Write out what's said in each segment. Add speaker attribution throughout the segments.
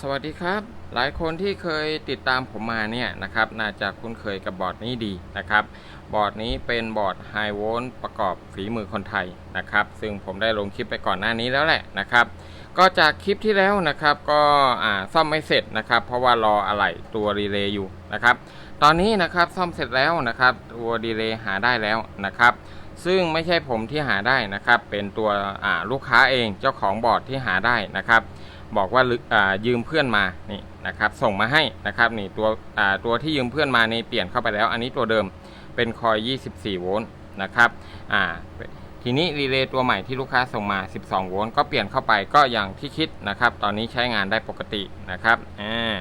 Speaker 1: สวัสดีครับ หลายคนที่เคยติดตามผมมาเนี่ยนะครับ น่าจะคุ้นเคยกับบอร์ดนี้ดีนะครับ บอร์ดนี้เป็นบอร์ด High Volt ประกอบฝีมือคนไทยนะครับ ซึ่งผมได้ลงคลิปไปก่อนหน้านี้แล้วแหละนะครับ ก็จากคลิปที่แล้วนะครับก็ซ่อมไม่เสร็จนะครับ เพราะว่ารออะไหล่ตัวรีเลย์อยู่นะครับ ตอนนี้นะครับซ่อมเสร็จแล้วนะครับ ตัวดีเลย์หาได้แล้วนะครับซึ่งไม่ใช่ผมที่หาได้นะครับ เป็นตัวลูกค้าเองเจ้าของบอร์ดที่หาได้นะครับ บอกว่าายืมเพื่อนมานี่นะครับส่งมาให้นะครับนี่ตัวตัวที่ยืมเพื่อนมาในเปลี่ยนเข้าไปแล้ว อันนี้ตัวเดิมเป็นคอย 24 โวลต์นะครับอ่าทีนี้รีเลย์ตัวใหม่ที่ลูกค้าส่งมา 12 โวลต์ก็เปลี่ยนเข้าไปก็อย่างที่คิดนะครับ ตอนนี้ใช้งานได้ปกตินะครับอ่า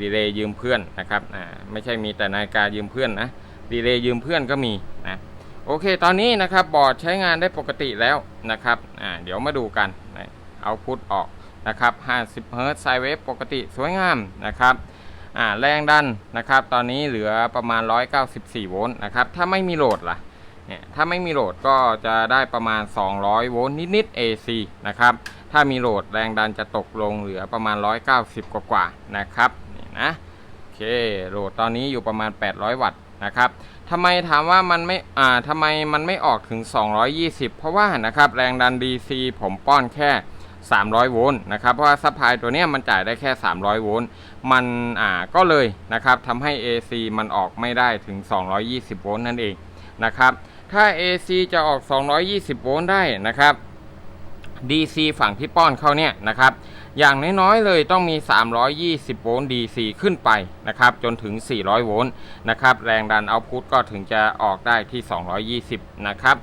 Speaker 1: รีเลย์ยืมเพื่อนนะครับอ่าไม่ใช่มีแต่นาฬิกายืมเพื่อนนะรีเลย์ยืมเพื่อนก็มีนะโอเค ตอนนี้นะครับบอร์ดใช้งานได้ปกติแล้วนะครับอ่าเดี๋ยวมาดูกันเอาพุทออก นะครับ50เฮิร์ตไซเวฟปกติสวยงามนะครับแรงดันนะครับตอนนี้เหลือประมาณ 194 โวลต์นะครับถ้าไม่มีโหลดล่ะเนี่ยถ้าไม่มีโหลดก็จะได้ประมาณ 200 โวลต์นิดๆ AC นะครับถ้ามีโหลดแรงดันจะตกลงเหลือประมาณ 190 กว่าๆนะครับนี่นะโอเคโหลดตอนนี้อยู่ประมาณ 800 วัตต์นะครับทำไมถามว่ามันไม่อ่าทำไมมันไม่ออกถึง 220 เพราะว่านะครับแรงดัน DC ผมป้อนแค่ 300 โวลต์นะครับเพราะว่าซัพพลายตัวนี้มันจ่ายได้แค่ 300 โวลต์มันอ่าก็เลยนะครับทำให้ AC มันออกไม่ได้ถึง 220 โวลต์นั่นเองนะครับถ้า AC จะออก 220 โวลต์ได้นะครับ DC ฝั่งที่ป้อนเข้าเนี่ยนะครับอย่างน้อยๆเลยต้องมี 320 โวลต์ DC ขึ้นไปนะครับจนถึง 400 โวลต์นะครับแรงดันเอาพุทก็ถึงจะออกได้ที่ 220 นะครับ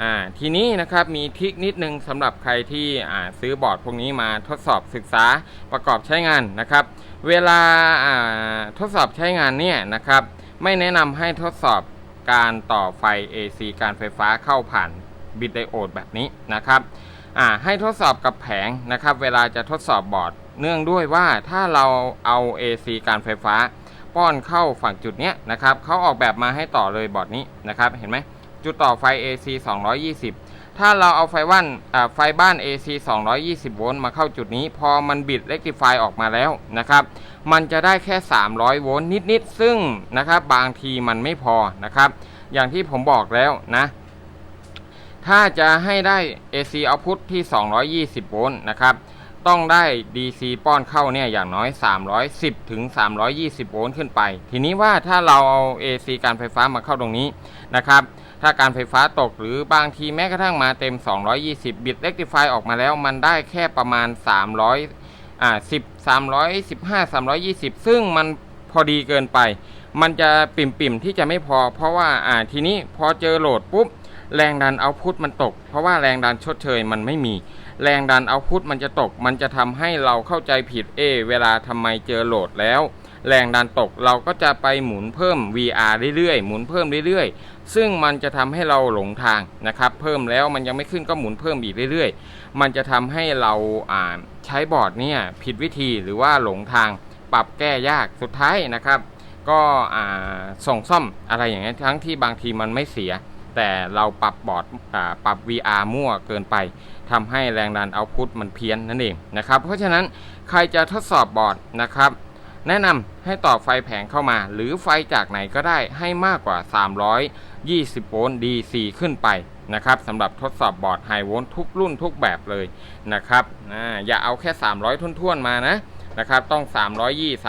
Speaker 1: อ่าทีนี้นะครับมีทิคนิดนึงสำหรับใครที่อ่าซื้อบอร์ดพวกนี้มาทดสอบศึกษาประกอบใช้งานนะครับ เวลาอ่าทดสอบใช้งานเนี่ยนะครับไม่แนะนำให้ทดสอบการต่อไฟ AC การไฟฟ้าเข้าผ่านบิดไดโอดแบบนี้นะครับอ่าให้ทดสอบกับแผงนะครับเวลาจะทดสอบบอร์ด เนื่องด้วยว่าถ้าเราเอา AC การไฟฟ้า ป้อนเข้าฝั่งจุดเนี้ยนะครับเขาออกแบบมาให้ต่อเลยบอร์ดนี้นะครับเห็นไหม จุดต่อไฟ AC 220 ถ้าเราเอาไฟบ้านไฟบ้าน AC 220 โวลต์มาเข้าจุดนี้ พอมันบิดเ e ก t ิฟายออกมาแล้วนะครับ มันจะได้แค่ 300 โวลต์นิด ๆ ซึ่งนะครับบางทีมันไม่พอนะครับ อย่างที่ผมบอกแล้วนะถ้าจะให้ได้ AC output ที่ 220 โวลต์นะครับ ต้องได้ DC ป้อนเข้าเนี่ยอย่างน้อย 310ถึง320 โวลต์ขึ้นไป ทีนี้ว่าถ้าเราเอา AC การไฟฟ้ามาเข้าตรงนี้นะครับถ้าการไฟฟ้าตกหรือบางทีแม้กระทั่งมาเต็ม 220 บิต rectify ออกมาแล้วมันได้แค่ประมาณ 300อ่า10 315 320 ซึ่งมันพอดีเกินไป มันจะปิ่มๆที่จะไม่พอ เพราะว่าอ่าทีนี้พอเจอโหลดปุ๊บ แรงดันเอาพุทมันตก เพราะว่าแรงดันชดเชยมันไม่มี แรงดันเอาพุทมันจะตก มันจะทำให้เราเข้าใจผิดเอ เวลาทำไมเจอโหลดแล้ว แรงดันตกเราก็จะไปหมุนเพิ่ม VR เรื่อยๆ หมุนเพิ่มเรื่อยๆ ซึ่งมันจะทำให้เราหลงทางนะครับ เพิ่มแล้วมันยังไม่ขึ้นก็หมุนเพิ่มอีกเรื่อยๆ มันจะทำให้เราอ่าใช้บอร์ดเนี่ยผิดวิธีหรือว่าหลงทางปรับแก้ยากสุดท้ายนะครับ ก็อ่าส่งซ่อมอะไรอย่างเงี้ยทั้งที่บางทีมันไม่เสีย แต่เราปรับบอร์ดปรับ VR มั่วเกินไปทำให้แรงดันเอาพุทมันเพี้ยนนั่นเองนะครับ เพราะฉะนั้นใครจะทดสอบบอร์ดนะครับ แนะนำให้ต่อไฟแผงเข้ามา หรือไฟจากไหนก็ได้ให้มากกว่า 320 โวลต์ DC ขึ้นไปนะครับสำหรับทดสอบบอร์ดไฮโวลต์ทุกรุ่นทุกแบบเลยนะครับอาอย่าเอาแค่ 300ทุ่นๆมานะนะครับต้อง 320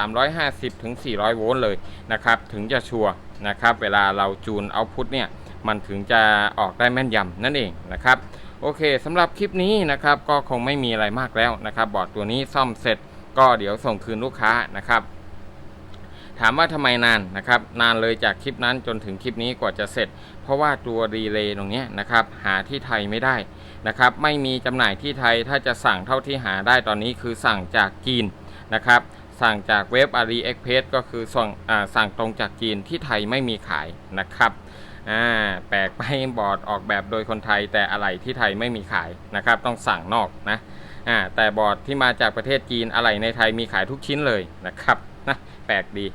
Speaker 1: 350 ถึง 400 โวลต์เลยนะครับ ถึงจะชัวร์นะครับ เวลาเราจูนเอาพุทเนี่ย มันถึงจะออกได้แม่นยำนั่นเองนะครับ โอเคสำหรับคลิปนี้นะครับก็คงไม่มีอะไรมากแล้วนะครับ บอร์ดตัวนี้ซ่อมเสร็จก็เดี๋ยวส่งคืนลูกค้านะครับ ถามว่าทำไมนานนะครับ นานเลยจากคลิปนั้นจนถึงคลิปนี้กว่าจะเสร็จ เพราะว่าตัวรีเลย์ตรงนี้นะครับหาที่ไทยไม่ได้นะครับ ไม่มีจำหน่ายที่ไทยถ้าจะสั่งเท่าที่หาได้ตอนนี้คือสั่งจากจีนนะครับสั่งจากเว็บ AliExpress ก็คือส่งสั่งตรงจากจีนที่ไทยไม่มีขายนะครับ อ่าแปลกไปบอร์ดออกแบบโดยคนไทย แต่อะไรที่ไทยไม่มีขายนะครับ ต้องสั่งนอกนะอ่าแต่บอร์ดที่มาจากประเทศจีนอะไรในไทยมีขายทุกชิ้นเลยนะครับนะแปลกดี